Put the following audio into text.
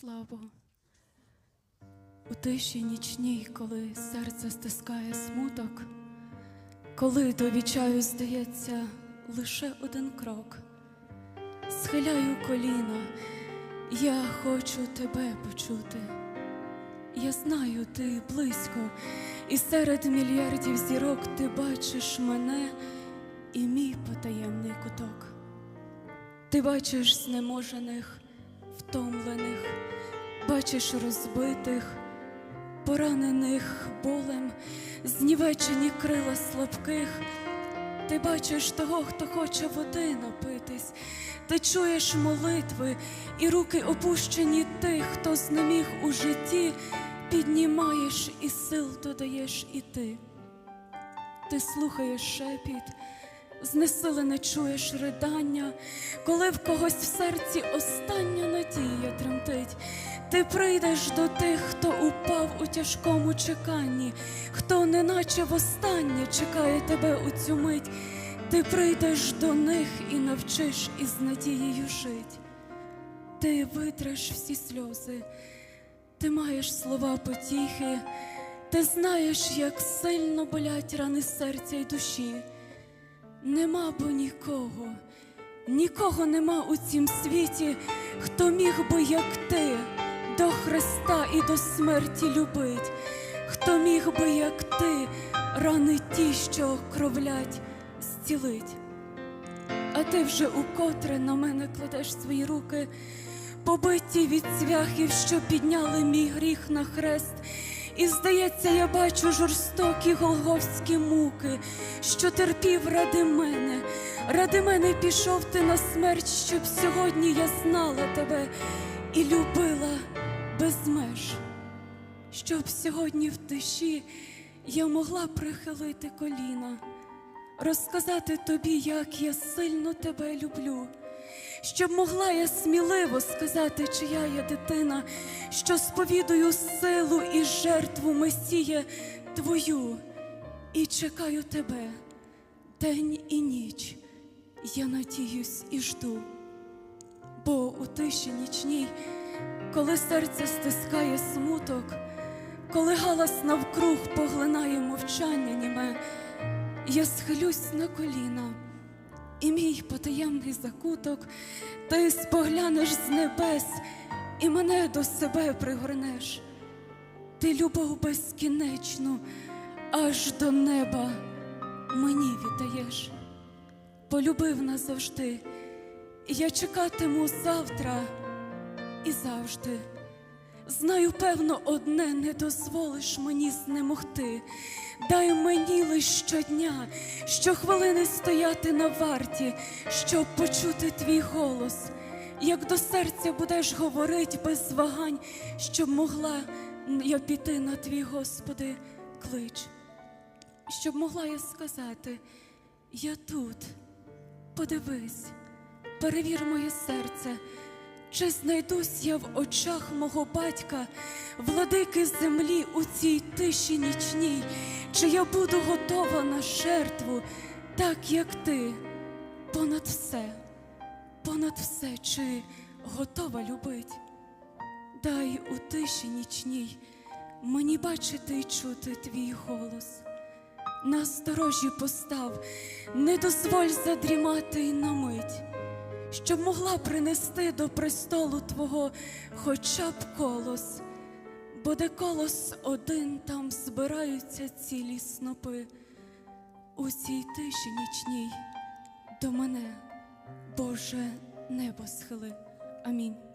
Слава. У тиші нічній, коли серце стискає смуток, коли до відчаю здається лише один крок, схиляю коліна, я хочу тебе почути. Я знаю, ти близько, і серед мільярдів зірок ти бачиш мене і мій потаємний куток. Ти бачиш знеможених, втомлених, бачиш розбитих, поранених болем, знівечені крила слабких. Ти бачиш того, хто хоче води напитись, ти чуєш молитви і руки опущені тих, хто знеміг у житті, піднімаєш і сил додаєш і ти. Ти слухаєш шепіт, знесилене чуєш ридання, коли в когось в серці остання надія тремтить. Ти прийдеш до тих, хто упав у тяжкому чеканні, хто неначе востаннє чекає тебе у цю мить. Ти прийдеш до них і навчиш із надією жить. Ти витреш всі сльози, ти маєш слова потіхи, ти знаєш, як сильно болять рани серця й душі. Нема бо нікого, нікого нема у цім світі, хто міг би, як ти, до Христа і до смерті любить, хто міг би, як ти, рани ті, що кровлять, зцілить. А ти вже укотре на мене кладеш свої руки, побиті від цвяхів, що підняли мій гріх на хрест. І здається, я бачу жорстокі голговські муки, що терпів ради мене, ради мене пішов ти на смерть, щоб сьогодні я знала тебе і любила без меж, щоб сьогодні в тиші я могла прихилити коліна, розказати тобі, як я сильно тебе люблю. Щоб могла я сміливо сказати, чия я дитина, що сповідую силу і жертву Месія Твою, і чекаю тебе день і ніч. Я надіюсь і жду, бо у тиші нічній, коли серце стискає смуток, коли галас навкруг поглинає мовчання німе, я схилюсь на коліна. І мій потаємний закуток, ти споглянеш з небес і мене до себе пригорнеш. Ти любов безкінечну, аж до неба мені віддаєш. Полюбив назавжди, я чекатиму завтра і завжди. Знаю, певно, одне не дозволиш мені знемогти. Дай мені лиш щодня, щохвилини стояти на варті, щоб почути твій голос, як до серця будеш говорить без вагань, щоб могла я піти на твій Господи клич, щоб могла я сказати, я тут, подивись, перевір моє серце. Чи знайдусь я в очах мого батька, владики землі у цій тиші нічній, чи я буду готова на жертву, так як ти, понад все, понад все, чи готова любить? Дай у тиші нічній мені бачити й чути твій голос. На сторожі постав, не дозволь задрімати й на мить щоб могла принести до престолу Твого хоча б колос, бо де колос один там збираються цілі снопи. У цій тиші нічній до мене, Боже, небо схили. Амінь.